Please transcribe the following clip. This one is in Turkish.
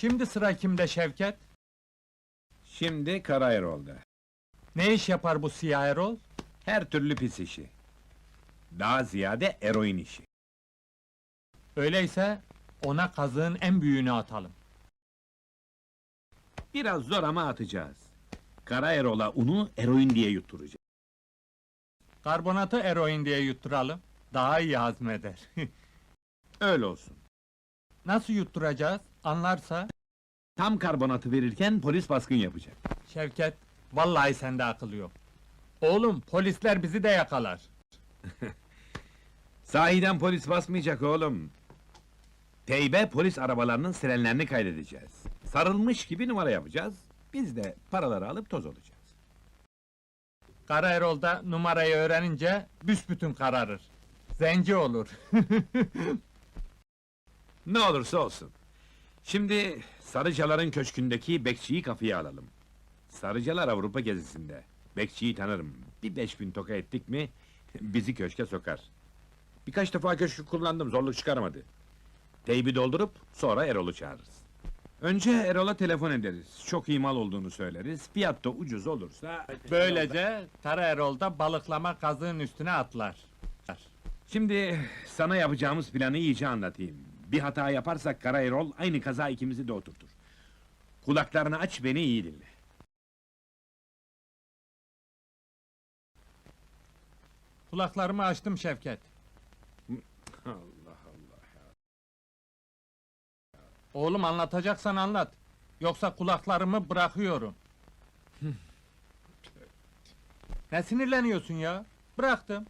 Şimdi sıra kimde Şevket? Şimdi Kara Erol'da. Ne iş yapar bu siyah Erol? Her türlü pis işi. Daha ziyade eroin işi. Öyleyse ona kazığın en büyüğünü atalım. Biraz zor ama atacağız. Kara Erol'a unu eroin diye yutturacağız. Karbonatı eroin diye yutturalım. Daha iyi hazmeder. Öyle olsun. Nasıl yutturacağız? Anlarsa? Tam karbonatı verirken polis baskın yapacak. Şevket, vallahi sende akıl yok. Oğlum, polisler bizi de yakalar. Sahiden polis basmayacak oğlum. Teybe polis arabalarının sirenlerini kaydedeceğiz. Sarılmış gibi numara yapacağız. Biz de paraları alıp toz olacağız. Kara Erol da numarayı öğrenince büsbütün kararır. Zenci olur. Ne olursa olsun. Şimdi Sarıcalar'ın köşkündeki bekçiyi kafaya alalım. Sarıcalar Avrupa gezisinde. Bekçiyi tanırım. Bir beş bin toka ettik mi bizi köşke sokar. Birkaç defa köşkü kullandım zorluk çıkarmadı. Teybi doldurup sonra Erol'u çağırırız. Önce Erol'a telefon ederiz. Çok iyi mal olduğunu söyleriz. Fiyat da ucuz olursa... Böylece Kara Erol da balıklama kazığın üstüne atlar. Şimdi sana yapacağımız planı iyice anlatayım. Bir hata yaparsak Kara Erol aynı kaza ikimizi de oturtur. Kulaklarını aç beni iyi dinle. Kulaklarımı açtım Şevket. Allah Allah. Oğlum anlatacaksan anlat. Yoksa kulaklarımı bırakıyorum. ne sinirleniyorsun ya? Bıraktım.